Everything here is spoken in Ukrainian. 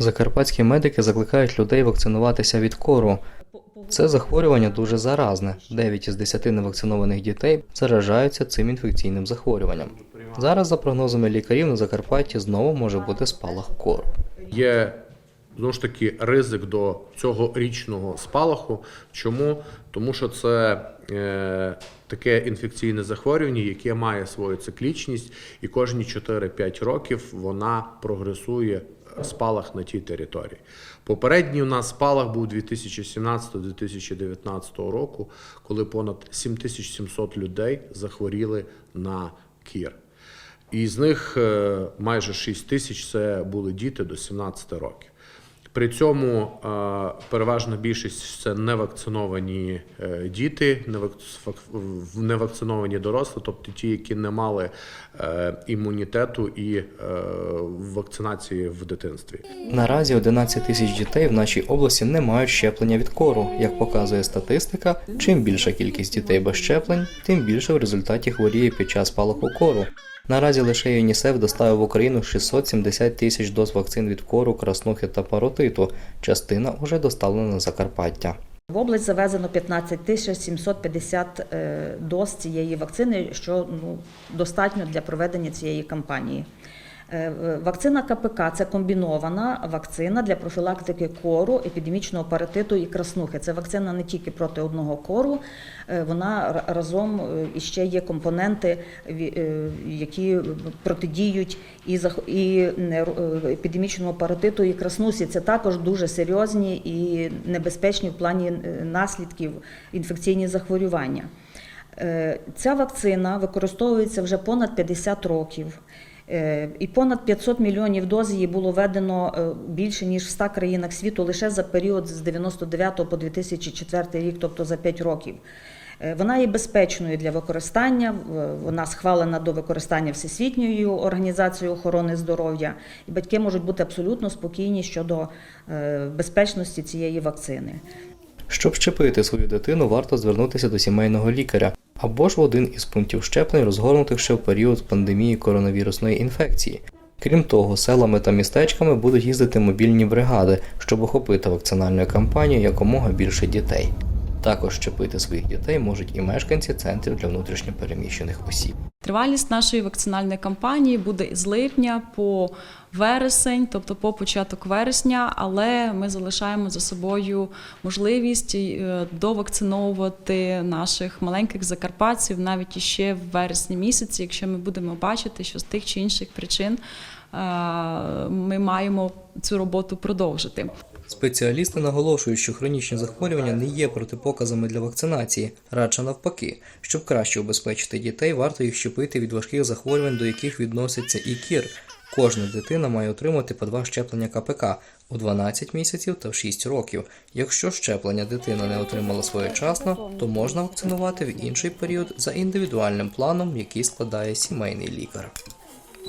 Закарпатські медики закликають людей вакцинуватися від кору. Це захворювання дуже заразне. 9 із 10 невакцинованих дітей заражаються цим інфекційним захворюванням. Зараз, за прогнозами лікарів, на Закарпатті знову може бути спалах кору. Є знову ж таки ризик до цього річного спалаху. Чому? Тому що це е, таке інфекційне захворювання, яке має свою циклічність, і кожні 4-5 років вона прогресує спалах на тій території. Попередній у нас спалах був 2017-2019 року, коли понад 7700 людей захворіли на кір. І з них е, майже 6 тисяч це були діти до 17 років. При цьому е, переважна більшість це невакциновані е, діти, невакциновані дорослі, тобто ті, які не мали е, імунітету і вакцинації в дитинстві. Наразі 11 тисяч дітей в нашій області не мають щеплення від кору. Як показує статистика, чим більша кількість дітей без щеплень, тим більше в результаті хворіє під час спалаху кору. Наразі лише ЮНІСЕФ доставив в Україну 670 тисяч доз вакцин від кору, краснухи та паротиту. Частина уже доставлена на Закарпаття. В область завезено 15 тисяч 750 е, доз цієї вакцини, що ну, достатньо для проведення цієї кампанії. Е, в- Вакцина КПК це комбінована вакцина для профілактики кору, епідемічного паратиту і краснухи. Це вакцина не тільки проти одного кору, е, вона разом е, іще є компоненти, е, які протидіють і е, епідемічному паратиту і краснусі. Це також дуже серйозні і небезпечні в плані е, наслідків інфекційні захворювання. Е, Ця вакцина використовується вже понад 50 років. Е, І понад 500 мільйонів доз її було введено е, більше ніж в 100 країнах світу лише за період з 99 по 2004 рік, тобто за 5 років. Е, Вона є безпечною для використання, вона схвалена до використання Всесвітньою організацією охорони здоров'я, і батьки можуть бути абсолютно спокійні щодо безпечності цієї вакцини. Щоб щепити свою дитину, варто звернутися до сімейного лікаря або ж в один із пунктів щеплень, розгорнутих ще в період пандемії коронавірусної інфекції. Крім того, селами та містечками будуть їздити мобільні бригади, щоб охопити вакцинальну кампанію якомога більше дітей. Також щепити своїх дітей можуть і мешканці центрів для внутрішньопереміщених осіб. Тривалість нашої вакцинальної кампанії буде з липня по вересень, тобто по початок вересня, але ми залишаємо за собою можливість е, довакциновувати наших маленьких закарпатців навіть іще в вересні місяці, якщо ми будемо бачити, що з тих чи інших причин е, ми маємо цю роботу продовжити. Спеціалісти наголошують, що хронічні захворювання не є протипоказами для вакцинації, радше навпаки. Щоб краще убезпечити дітей, варто їх щепити від важких захворювань, до яких відноситься і кір. Кожна дитина має отримати по два щеплення КПК у 12 місяців та в 6 років. Якщо щеплення дитина не отримала своєчасно, то можна вакцинувати в інший період за індивідуальним планом, який складає сімейний лікар.